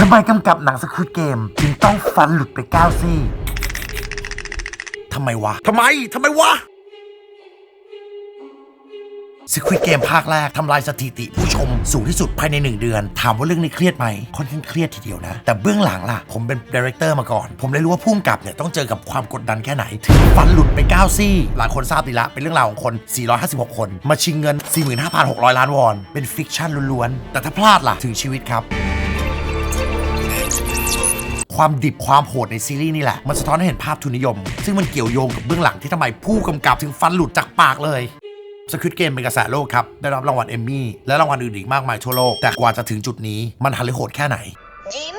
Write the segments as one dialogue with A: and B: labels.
A: ทำไมกำกับหนังสควิดเกมจึงต้องฟันหลุดไปก้าวซี่ทำไมวะทำไมทำไมวะสควิดเกมภาคแรกทำลายสถิติ ผู้ชมสูงที่สุดภายใน 1 เดือน ถามว่าเรื่องนี้เครียดไหมค่อนข้างเครียดทีเดียวนะ แต่เบื้องหลังล่ะ ผมเป็นดีเรคเตอร์มาก่อน ผมเลยรู้ว่าพุ่มกับเนี่ยต้องเจอกับความกดดันแค่ไหน ถึงฟันหลุดไป 9 ซี่ หลายคนทราบดีละ เป็นเรื่องราวของคน 456 คน มาชิงเงิน 45,600 ล้านวอน เป็นฟิกชั่นล้วนๆ แต่ถ้าพลาดล่ะถึงชีวิตครับ ความดิบความโหดในซีรีส์นี่แหละ มันสะท้อนให้เห็นภาพทุนนิยม ซึ่งมันเกี่ยวโยงกับเบื้องหลังที่ทำไมผู้กำกับถึงฟันหลุดจากปากเลยสควิตเกมเป็นกระแสโลกครับ ได้รับรางวัลเอมมี่และรางวัลอื่นอีกมากมายทั่วโลก แต่กว่าจะถึงจุดนี้มันฮันเลโหดแค่ไหน
B: ยิ้ม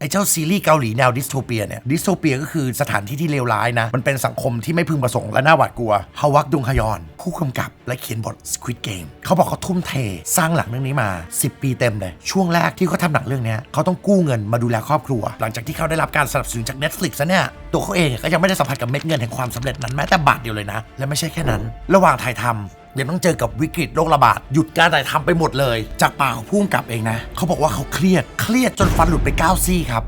A: ไอ้เจ้าซีรีส์เกาหลีแนวดิสโทเปียเนี่ยดิสโทเปียก็คือสถานที่ที่เลวร้ายนะ มันเป็นสังคมที่ไม่พึงประสงค์และน่าหวาดกลัวฮาวักดุงฮยอน ผู้กำกับและเขียนบท Squid Game เขาบอกเขาทุ่มเทสร้างหลังเรื่องนี้มา 10 ปีเต็มเลยช่วงแรกที่เขาทำหนังเรื่องนี้เขาต้องกู้เงินมาดูแลครอบครัว หลังจากที่เขาได้รับการสนับสนุนจาก Netflix ซะเนี่ยตัวเขาเองก็ยังไม่ได้สัมผัสกับเม็ดเงินแห่งความสำเร็จนั้นแม้แต่บาทเดียวเลยนะ และไม่ใช่แค่นั้น ระหว่างถ่ายทำยังต้องเจอกับวิกฤตโรคระบาดหยุดการถ่ายทำไปหมดเลย จากปากของผู้กำกับเองนะเขาบอกว่าเขาเครียดเครียดจนฟันหลุดไปเก้าซี่ครับ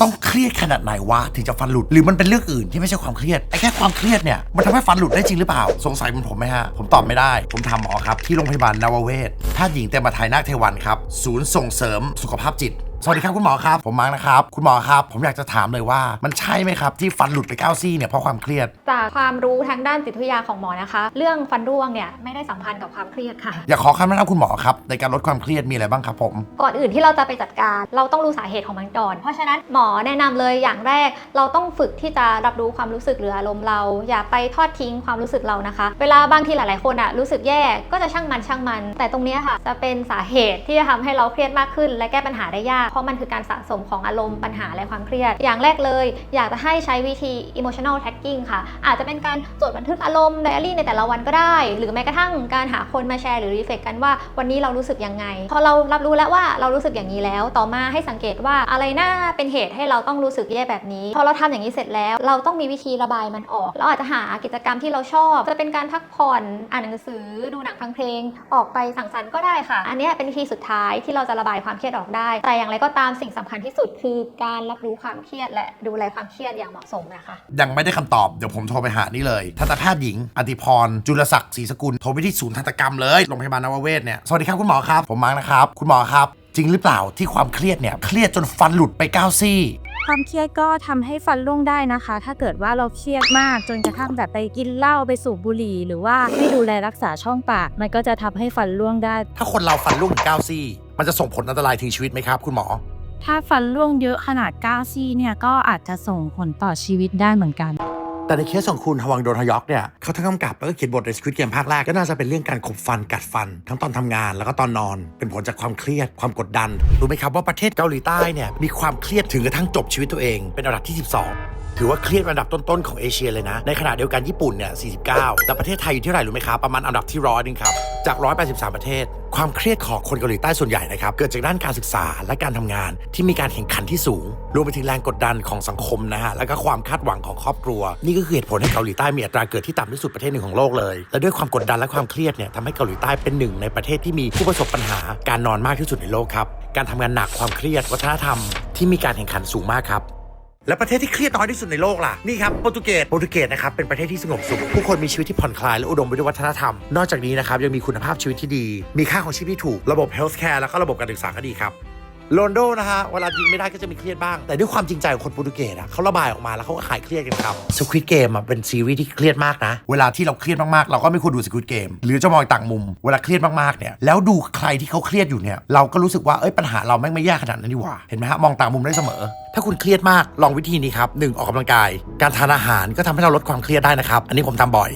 A: ต้องเครียดขนาดไหนวะถึงจะฟันหลุดหรือมันเป็นเรื่องอื่นที่ไม่ใช่ความเครียดไอ้แค่ความเครียดเนี่ยมันทำให้ฟันหลุดได้จริงหรือเปล่า สงสัยเป็นผมไหมฮะ ผมตอบไม่ได้ ผมถาหมอครับ ที่โรงพยาบาลนาวเวศแพทย์หญิงเตมมาไทยนาคเทวันครับ ศูนย์ส่งเสริมสุขภาพจิต สวัสดีครับคุณหมอครับ ผมมาร์คนะครับ คุณหมอครับ ผมอยากจะถามเลยว่า มันใช่ไหมครับที่ฟันหลุดไปเก้าซี่เนี่ยเพราะความเครียด
C: จากความรู้ทางด้านจิตวิทยาของหมอนะคะ เรื่องฟันร่วงเนี่ยไม่ได้สัมพันธ์กับความเครียดค่ะ
A: อยากขอคำแนะนำคุณหมอครับในการลดความเครียดมีอะไรบ้างครับผม
C: ก่อนอื่นที่เราจะไปจัดการ เราต้องรู้สาเหตุของมันก่อน เพราะฉะนั้นหมอแนะนำเลยอย่างแรก เราต้องฝึกที่จะรับรู้ความรู้สึกหรืออารมณ์เรา อย่าไปทอดทิ้งความรู้สึกเรานะคะ เวลาบางทีหลาย ๆ คนอะรู้สึกแย่ก็จะช่างมันช่างมัน แต่ตรงเนี้ยค่ะ จะเป็นสาเหตุที่จะทำให้เราเครียดมากขึ้น และแก้ปัญหาได้ยากเพราะมันคือการสะสมของอารมณ์ปัญหาและความเครียด อย่างแรกเลย อยากจะให้ใช้วิธี emotional tagging ค่ะ อาจจะเป็นการจดบันทึกอารมณ์ไดอารี่ในแต่ละวันก็ได้ หรือแม้กระทั่งการหาคนมาแชร์หรือรีเฟกกันว่าวันนี้เรารู้สึกยังไง พอเรารับรู้แล้วว่าเรารู้สึกอย่างนี้แล้ว ต่อมาให้สังเกตว่าอะไรน่าเป็นเหตุให้เราต้องรู้สึกแย่แบบนี้ พอเราทำอย่างนี้เสร็จแล้ว เราต้องมีวิธีระบายมันออก เราอาจจะหากิจกรรมที่เราชอบ จะเป็นการพักผ่อน อ่านหนังสือ ดูหนังฟังเพลง ออกไปสังสรรค์ก็ได้ค่ะ อันนี้เป็นวิธีสุดท้ายที่เราจะระบายความเครียดออกได้ แต่อย่างไรก็ตามสิ่งสำคัญที่สุดคือการรับรู้ความเครียดและดูแลความเครียดอย่างเหมาะสมนะคะ
A: ยังไม่ได้คำตอบเดี๋ยวผมโทรไปหานี่เลยทันตแพทย์หญิงอติพร จุลศักดิ์ศรีสกุลโทรไปที่ศูนย์ทันตกรรมเลยโรงพยาบาลนวเวศเนี่ยสวัสดีครับคุณหมอครับผมมาร์กนะครับคุณหมอครับจริงหรือเปล่าที่ความเครียดเนี่ยเครียดจนฟันหลุดไปเก้าซี่
D: ความเครียดก็ทำให้ฟันร่วงได้นะคะ ถ้าเกิดว่าเราเครียดมากจนกระทั่งแบบไปกินเหล้าไปสูบบุหรี่ หรือว่าไม่ดูแลรักษาช่องปาก มันก็จะทำให้ฟันร่วงได้
A: ถ้าคนเราฟันร่วงถึงเก้าซี่ มันจะส่งผลอันตรายถึงชีวิตไหมครับ คุณหมอ
D: ถ้าฟันร่วงเยอะขนาด9ซี่เนี่ยก็อาจจะส่งผลต่อชีวิตได้เหมือนกัน
A: แต่ในเคสของคุณฮวังโดนฮยอกเนี่ยเขาทั้งกำกับแล้วก็เขียนบทในสควิตเกมภาคแรกก็น่าจะเป็นเรื่องการขบฟันกัดฟัน ทั้งตอนทำงานแล้วก็ตอนนอน เป็นผลจากความเครียดความกดดันรู้ไหมครับว่าประเทศเกาหลีใต้เนี่ยมีความเครียดถึงกระทั่งจบชีวิตตัวเองเป็นอันดับที่ 12 ถือว่าเครียดอันดับต้นๆของเอเชียเลยนะ ในขณะเดียวกันญี่ปุ่นเนี่ย 49 แต่ประเทศไทยอยู่ที่เท่าไหร่รู้ไหมครับ ประมาณอันดับที่ร้อยนึงครับ จาก 183 ประเทศ ความเครียดของคนเกาหลีใต้ส่วนใหญ่นะครับ เกิดจากด้านการศึกษาและการทำงานที่มีการแข่งขันที่สูง รวมไปถึงแรงกดดันของสังคมนะฮะ แล้วก็ความคาดหวังของครอบครัว นี่ก็คือเหตุผลให้เกาหลีใต้มีอัตราเกิดที่ต่ำที่สุดประเทศหนึ่งของโลกเลย และด้วยความกดดันและความเครียดเนี่ยทำให้เกาหลีใต้เป็นหนึ่งในประเทศที่มีผู้ประสบปัญหา การนอนมากที่สุดในโลกครับ การทำงานหนักความเครียดวัฒนธรรมที่มีการแข่งขันสูงมากครับ และประเทศที่เครียดน้อยที่สุดในโลกล่ะ นี่ครับโปรตุเกสโปรตุเกสนะครับเป็นประเทศที่สงบสุขผู้คนมีชีวิตที่ผ่อนคลายและอุดมไปด้วยวัฒนธรรม นอกจากนี้นะครับยังมีคุณภาพชีวิตที่ดี มีค่าของชีพที่ถูกระบบเฮลท์แคร์แล้วก็ระบบการศึกษาก็ดีครับ โรนโดนะฮะเวลายิงไม่ได้ก็จะมีเครียดบ้าง แต่ด้วยความจริงใจของคนโปรตุเกสอะเขาระบายออกมาแล้วเขาก็ขายเครียดกันครับสควิตเกมอะเป็นซีรีส์ที่เครียดมากนะ เวลาที่เราเครียดมากๆ เราก็ไม่ควรดูสควิตเกมหรือจะมองต่างมุม เวลาเครียดมากๆเนี่ยแล้วดูใครที่เขาเครียดอยู่เนี่ยเราก็รู้สึกว่าเอ้ยปัญหาเราแม่งไม่ยากขนาดนั้นดีหว่าเห็นไหมฮะมองต่างมุมได้เสมอ ถ้าคุณเครียดมากลองวิธีนี้ครับหนึ่งออกกำลังกาย การทานอาหารก็ทำให้เราลดความเครียดได้นะครับอันนี้ผมทำบ่อย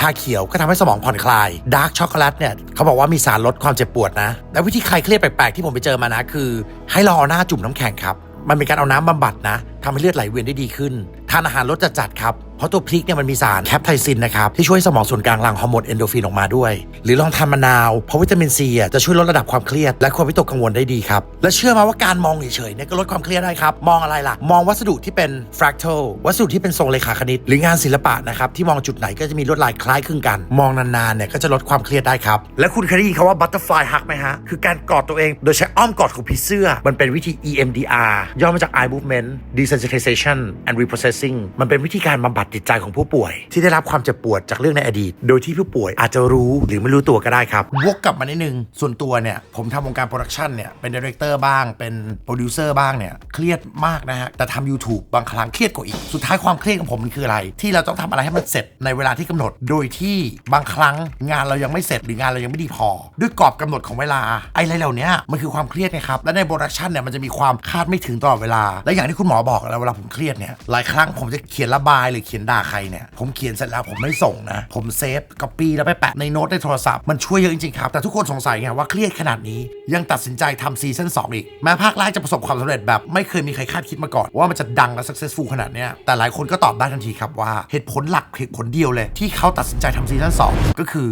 A: ชาเขียวก็ทำให้สมองผ่อนคลายดาร์กช็อกโกแลตเนี่ยเขาบอกว่ามีสารลดความเจ็บปวดนะ และวิธีคลายเครียดแปลกๆที่ผมไปเจอมานะคือ ให้เราเอาหน้าจุ่มน้ำแข็งครับ มันเป็นการเอาน้ำบำบัดนะทำให้เลือดไหลเวียนได้ดีขึ้น ทานอาหารรสจัดๆครับ เพราะตัวพริกเนี่ยมันมีสารแคปไทซินนะครับ ที่ช่วยสมองส่วนกลางหลั่งฮอร์โมนเอนโดฟินออกมาด้วย หรือลองทานมะนาว เพราะวิตามินซีอะจะช่วยลดระดับความเครียด และความวิตกกังวลได้ดีครับ และเชื่อมาว่าการมองเฉยๆเนี่ยก็ลดความเครียดได้ครับ มองอะไรล่ะ มองวัสดุที่เป็น fractal วัสดุที่เป็นทรงเรขาคณิต หรืองานศิลปะนะครับที่มองจุดไหนก็จะมีลวดลายคล้ายคลึงกัน มองนานๆเนี่ยก็จะลดความเครียดได้ครับ และคุณเคยได้ยินคำว่า butterfly hug ไหมฮะคือการกอดตัวเอง โดยใช้อ้อมกอดของผีเสื้อ มันเป็นวิธี EMDR ย่อมาจาก eye movement desensitization and reprocessing มันเป็นวิธีการบำบัดจิตใจของผู้ป่วย ที่ได้รับความเจ็บปวดจากเรื่องในอดีต โดยที่ผู้ป่วยอาจจะรู้หรือไม่รู้ตัวก็ได้ครับ วกกลับมานิดนึง ส่วนตัวเนี่ย ผมทำวงการโปรดักชันเนี่ย เป็นดีเรคเตอร์บ้าง เป็นโปรดิวเซอร์บ้างเนี่ย เครียดมากนะฮะ แต่ทำ YouTube บางครั้งเครียดกว่าอีก สุดท้ายความเครียดของผมมันคืออะไร ที่เราต้องทำอะไรให้มันเสร็จในเวลาที่กำหนด โดยที่บางครั้งงานเรายังไม่เสร็จหรืองานเรายังไม่ดีพอ ด้วยกรอบกำหนดของเวลาไอ้ไรเหล่านี้มันคือความเครียดไงครับ และในโปรดักชันเนี่ยมันจะมีความคาดไม่ถึงตลอดเวลา และอย่างที่คุณหมอบอกแล้วเวลาผมเครียดเนี่ยหลายครั้งผมจะเขียนระบายหรือเขียนด่าใครเนี่ยผมเขียนเสร็จแล้วผมไม่ส่งนะ ผมเซฟก๊อปปี้แล้วไปแปะในโน้ตในโทรศัพท์มันช่วยเยอะจริงๆครับ แต่ทุกคนสงสัยไงว่าเครียดขนาดนี้ยังตัดสินใจทำซีซั่น2อีก แม้ภาคแรกจะประสบความสำเร็จแบบไม่เคยมีใครคาดคิดมาก่อน ว่ามันจะดังและ successful ขนาดเนี้ยแต่หลายคนก็ตอบได้ทันทีครับว่าเหตุผลหลักเหตุผลเดียวเลย ที่เขาตัดสินใจทำซีซั่น2ก็คือ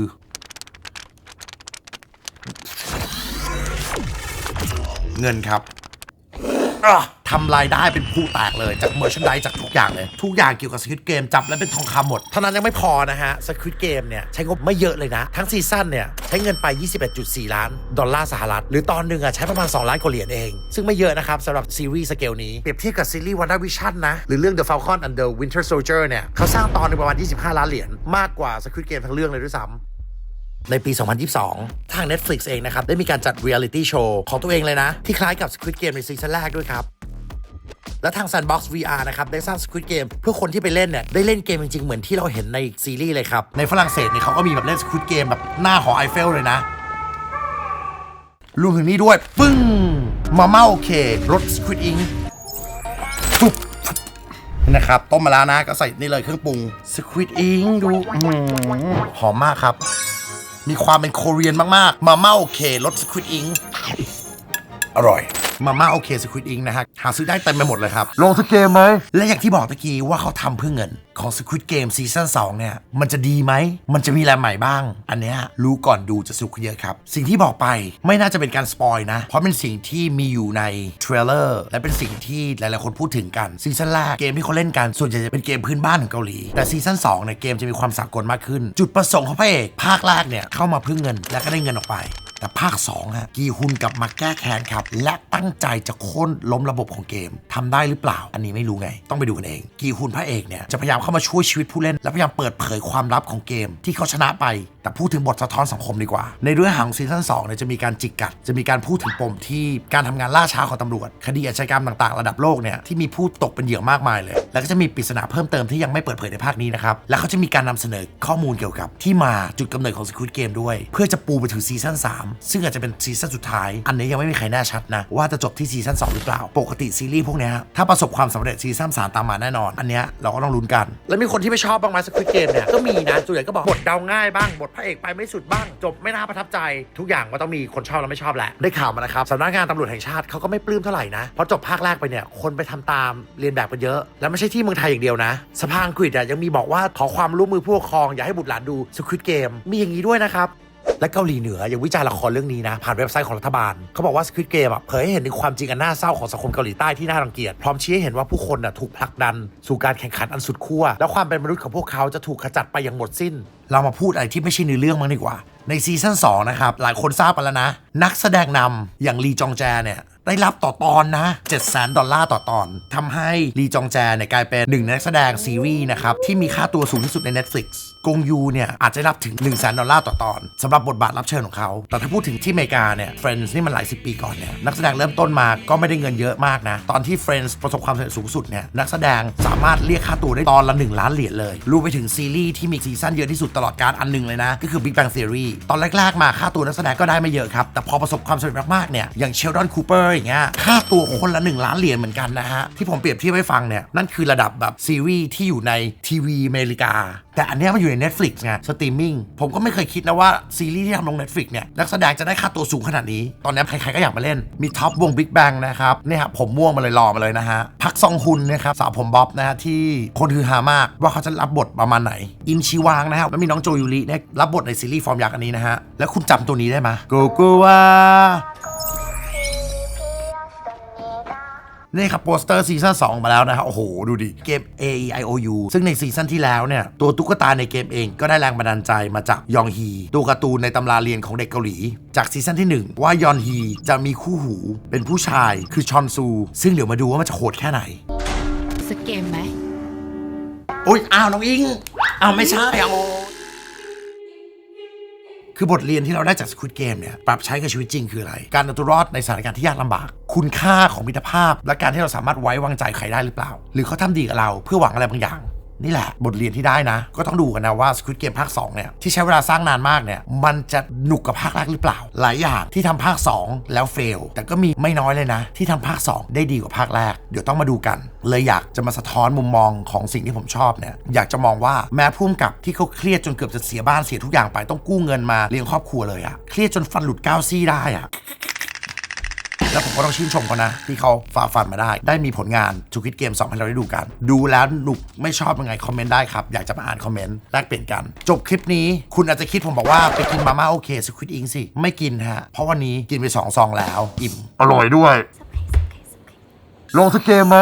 A: เงินครับ ทำรายได้เป็นผู้แตกเลย จากเมอร์ชันไดจากทุกอย่างเลย ทุกอย่างเกี่ยวกับสควิตเกมจับแล้วเป็นทองคำหมด เท่านั้นยังไม่พอนะฮะสควิตเกมเนี่ยใช้งบไม่เยอะเลยนะ ทั้งซีซั่นเนี่ยใช้เงินไป 21.4 ล้าน ดอลลาร์สหรัฐ หรือตอนหนึ่งอะใช้ประมาณ 2 ล้านกว่าเหรียญเอง ซึ่งไม่เยอะนะครับสำหรับซีรีส์สเกลนี้ เปรียบเทียบกับซีรีส์วันด้าวิชั่นนะ หรือเรื่อง The Falcon and the Winter Soldier เนี่ยเขาสร้างตอนหนึงประมาณ 25 ล้านเหรียญมากกว่าสควิตเกมทั้งเรื่องเลยด้วยซ้ำในปี 2022 ทาง Netflix เองนะครับ ได้มีการจัด Reality Show ของตัวเองเลยนะ ที่คล้ายกับ Squid Game ในซีซั่นแรกด้วยครับ และทาง Sandbox VR นะครับ ได้สร้าง Squid Game เพื่อคนที่ไปเล่นเนี่ย ได้เล่นเกมจริง ๆ เหมือนที่เราเห็นในซีรีส์เลยครับ ในฝรั่งเศสเนี่ยเขาก็มีแบบเล่น Squid Game แบบหน้าหอไอเฟลเลยนะรวมถึงนี่ด้วย ปึ้ง มาม่าโอเครส Squid Ink นะครับต้มมาแล้วนะก็ใส่นี่เลยเครื่องปรุง Squid Ink ดูหอหอมมากครับ มีความเป็นโคเรียนมาก ๆ มาม่าโอเครส Squid Ink อร่อย มาม่าโอเคสควิตอิงนะฮะ หาซื้อได้เต็มไปหมดเลยครับ ลงสเกมไหม และอย่างที่บอกตะกี้ว่าเขาทำเพื่อเงินของ Squid Game ซีซั่น2เนี่ย มันจะดีไหม มันจะมีอะไรใหม่บ้าง อันเนี้ยรู้ก่อนดูจะสนุกขึ้นเยอะครับ สิ่งที่บอกไปไม่น่าจะเป็นการสปอยนะ เพราะเป็นสิ่งที่มีอยู่ในเทรลเลอร์และเป็นสิ่งที่หลาย ๆ คนพูดถึงกันซีซั่นแรกเกมที่เขาเล่นกันส่วนใหญ่จะเป็นเกมพื้นบ้านของเกาหลี แต่ซีซั่น2เนี่ยเกมจะมีความสากลมากขึ้น จุดประสงค์ของพระเอกภาคแรกเนี่ยเข้ามาเพื่อเงิน และก็ได้เงินออกไป แต่ภาค2ฮะกีฮุนกลับมาแก้แค้นครับ และตั้งใจจะโค่นล้มระบบของเกมทำได้หรือเปล่า อันนี้ไม่รู้ไง ต้องไปดูกันเอง กีฮุนพระเอกเนี่ยจะพยายามเข้ามาช่วยชีวิตผู้เล่น และพยายามเปิดเผยความลับของเกม ที่เขาชนะไป แต่พูดถึงบทสะท้อนสังคมดีกว่า ในเรื่องหางซีซั่น2เนี่ยจะมีการจิกกัด จะมีการพูดถึงปมที่การทำงานล่าช้าของตำรวจ คดีอาชญากรรมต่างๆ ระดับโลกเนี่ยที่มีผู้ตกเป็นเหยื่อมากมายเลย แล้วก็จะมีปริศนาเพิ่มเติมที่ยังไม่เปิดเผยในภาคนี้นะครับและเขาจะมีการนำเสนอข้อมูลเกี่ยวกับ ที่มาจุดกำเนิดของ Squid Game ด้วย เพื่อจะปูไปถึงซีซั่น3ซึ่งอาจจะเป็นซีซั่นสุดท้าย อันนี้ยังไม่มีใครแน่ชัดนะ ว่าจะจบที่ซีซั่น2หรือเปล่า ปกติซีรีส์พวกนี้ถ้าประสบความสำเร็จซีซั่น3ตามมาแน่นอน อันนี้เราก็ต้องลุ้นกัน แล้วมีคนที่ไม่ชอบบ้างไหม Squid Game เนี่ยก็มีนะส่วนใหญ่ก็บอกบทเดาง่ายบ้างบทพระเอกไปไม่สุดบ้าง จบไม่น่าประทับใจ ทุกอย่างก็ต้องมีคนชอบและไม่ชอบแหละได้ข่าวมานะครับสำนักงานตำรวจแห่งชาติเขาก็ไม่ปลื้มเท่าไหร่นะเพราะจบภาคแรกไปเนี่ยคนไปทำตามเรียนแบบกันเยอะ แล้วไม่ใช่ที่เมืองไทยอย่างเดียวนะสภาอังกฤษอะยังมีบอกว่าขอความร่วมมือผู้ปกครองอย่าให้บุตรหลานดู Squid Game มีอย่างนี้ด้วยนะครับ และเกาหลีเหนือยังวิจารณ์ละครเรื่องนี้นะ ผ่านเว็บไซต์ของรัฐบาล เขาบอกว่า Squid Game อะเผยให้เห็นถึงความจริงอันน่าเศร้าของสังคมเกาหลีใต้ที่น่ารังเกียจ พร้อมชี้ให้เห็นว่าผู้คนอะถูกผลักดัน สู่การแข่งขันอันสุดขั้วและความเป็นมนุษย์ของพวกเขาจะถูกขจัดไปอย่างหมดสิ้น เรามาพูดอะไรที่ไม่ใช่ในเรื่องมั้งดีกว่า ในซีซั่น2นะครับหลายคนทราบไปแล้วนะ นักแสดงนำอย่างลีจองแจเนี่ยได้รับต่อตอนนะ7 0 0 0 0ดอลลาร์ต่อตอนทำให้ลีจองแจเนี่ยกลายเป็นหนึ่งนนักแสดงซีรีส์นะครับที่มีค่าตัวสูงที่สุดใน Netflix กงยูเนี่ยอาจจะรับถึง1 0 0 0 0 0ดอลลาร์ต่อตอนสำหรับบทบาทรับเชิญของเขา แต่ถ้าพูดถึงที่อเมริกาเนี่ย Friends นี่มันหลายสิบปีก่อนเนี่ยนักแสดงเริ่มต้นมาก็ไม่ได้เงินเยอะมากนะ ตอนที่ Friends ประสบความสำเร็จสูงสุดเนี่ยนักแสดงสามารถเรียกค่าตัวได้ตอนละ 1 ล้านเหรียญเลยรวมไปถึงซีรีส์ที่มีซีซั่นเยอะที่สุดตลอดการอันหนึ่งเลยนะ ก็คือ Big Bang Theory ตอนแรกๆมาค่าตัวนักแสดงก็ได้ไม่เยอะครับแต่พอประสบความสำเร็จมากๆเนี่ยอย่างเชลดอนคูเปอร์อย่างเงี้ยค่าตัวคนละ 1 ล้านเหรียญเหมือนกันนะฮะที่ผมเปรียบเทียบให้ฟังเนี่ยนั่นคือระดับแบบซีรีส์ที่อยู่ในทีวีอเมริกา แต่อันเนี้ยมันอยู่ใน Netflix ไงสตรีมมิ่งผมก็ไม่เคยคิดนะว่าซีรีส์ที่ทำลง Netflix เนี่ยนักแสดงจะได้ค่าตัวสูงขนาดนี้ ตอนนี้ใครๆก็อยากมาเล่นมีท็อปวง Big Bang นะครับเนี่ยครับผมม่วงมาเลยรอมาเลยนะฮะพักซองฮุนนะครับสาวผมบ๊อบนะฮะที่คนฮือฮามากว่าเขาจะรับบทประมาณไหน อินชิวางนะครับแล้วมีน้องโจยูริเนี่ยรับบทในซีรีส์ฟอร์มยักษ์อันนี้นะฮะแล้วคุณจำตัวนี้ได้ไหมโกโกวา นี่ครับโปสเตอร์ซีซั่น2มาแล้วนะฮะโอ้โห ดูดิ เกม A E I O U ซึ่งในซีซั่นที่แล้วเนี่ย ตัวตุ๊กตาในเกมเองก็ได้แรงบันดาลใจมาจากยองฮีตัวการ์ตูนในตำราเรียนของเด็กเกาหลี จากซีซั่นที่ 1 ว่ายอนฮีจะมีคู่หูเป็นผู้ชายคือชอนซู ซึ่งเดี๋ยวมาดูว่ามันจะโหดแค่ไหน
B: สักเกมไหม
A: โอ้ยอ้าวน้องอิงอ้าวไม่ใช่เอา คือบทเรียนที่เราได้จากสกูตเกมเนี่ยปรับใช้กับชีวิตจริงคืออะไร การเอาตัวรอดในสถานการณ์ที่ยากลำบาก คุณค่าของมิตรภาพ และการที่เราสามารถไว้วางใจใครได้หรือเปล่า หรือเขาทำดีกับเราเพื่อหวังอะไรบางอย่าง นี่แหละ บทเรียนที่ได้นะ ก็ต้องดูกันนะว่า Squid Game ภาค 2 เนี่ย ที่ใช้เวลาสร้างนานมากเนี่ย มันจะหนุกกับภาคแรกหรือเปล่า หลายอย่างที่ทำภาค 2 แล้วเฟล แต่ก็มีไม่น้อยเลยนะ ที่ทำภาค 2 ได้ดีกว่าภาคแรก เดี๋ยวต้องมาดูกัน เลยอยากจะมาสะท้อนมุมมองของสิ่งที่ผมชอบเนี่ย อยากจะมองว่าแม้พุ่มกับที่เขาเครียดจนเกือบจะเสียบ้านเสียทุกอย่างไปต้องกู้เงินมาเลี้ยงครอบครัวเลยอะเครียดจนฟันหลุดก้าวซี่ได้อะ แล้วผมก็ต้องชื่นชมเขานะ ที่เขาฝ่าฟันมาได้ ได้มีผลงานทูคิดเกม2ให้เราได้ดูกัน ดูแล้วหนุกไม่ชอบยังไงคอมเมนต์ได้ครับ อยากจะมาอ่านคอมเมนต์แลกเปลี่ยนกัน จบคลิปนี้คุณอาจจะคิดผมบอกว่าไปกินมาม่าโอเคสควิดอิงสิไม่กินฮะเพราะวันนี้กินไป2ซองแล้วอิ่ม
E: อร่อยด้วยลงสกเกมไหม